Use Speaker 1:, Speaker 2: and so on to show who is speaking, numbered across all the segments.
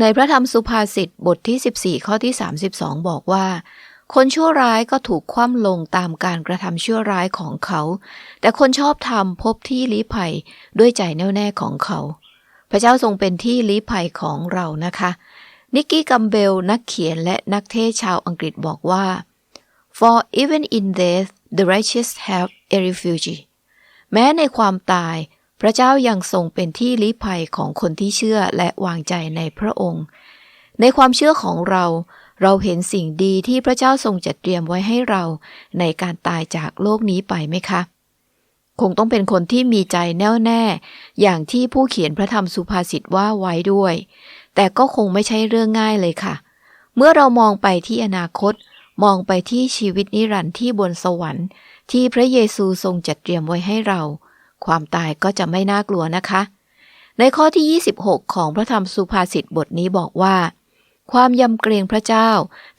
Speaker 1: ในพระธรรมสุภาษิตบทที่ 14 ข้อที่ 32 บอกว่า คนชั่วร้ายก็ถูกคว่ำลงตามการกระทำชั่วร้ายของเขา แต่คนชอบธรรมพบที่ลี้ภัยด้วยใจแน่วแน่ของเขา พระเจ้าทรงเป็นที่ลี้ภัยของเรานะคะ นิกกี้กัมเบลนักเขียนและนักเทศชาวอังกฤษบอกว่า for even in death the righteous have a refuge แม้ในความตาย พระเจ้ายังทรงเป็นที่ลี้ภัยของคนที่เชื่อและวางใจในพระองค์ ในความเชื่อของเราเราเห็นสิ่งดีที่พระเจ้าทรงจัดเตรียมไว้ให้เราในการตายจากโลกนี้ไปไหมคะ คงต้องเป็นคนที่มีใจแน่วแน่ อย่างที่ผู้เขียนพระธรรมสุภาษิตว่าไว้ด้วย แต่ก็คงไม่ใช่เรื่องง่ายเลยค่ะ เมื่อเรามองไปที่อนาคต มองไปที่ชีวิตนิรันดร์ที่บนสวรรค์ ที่พระเยซูทรงจัดเตรียมไว้ให้เรา ความตายก็จะไม่น่ากลัวนะคะ ในข้อที่ 26 ของพระธรรมสุภาษิตบทนี้บอกว่า ความยำเกรงพระเจ้า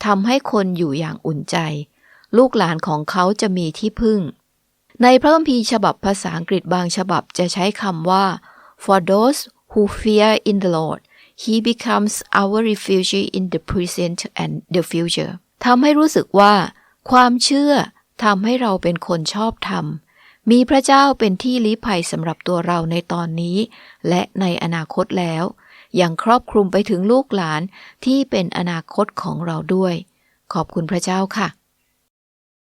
Speaker 1: ทำให้คนอยู่อย่างอุ่นใจ ลูกหลานของเขาจะมีที่พึ่ง ในพระคัมภีร์ฉบับภาษาอังกฤษบางฉบับจะใช้คำว่า for those who fear in the Lord he becomes our refuge in the present and the future ทำให้รู้สึกว่า ความเชื่อทำให้เราเป็นคนชอบธรรม มีพระเจ้าเป็นที่ลี้ภัยสำหรับตัวเราในตอนนี้ และในอนาคตแล้ว อย่างครอบคลุมไปถึงลูกหลานที่เป็นอนาคตของเราด้วย ขอบคุณพระเจ้าค่ะ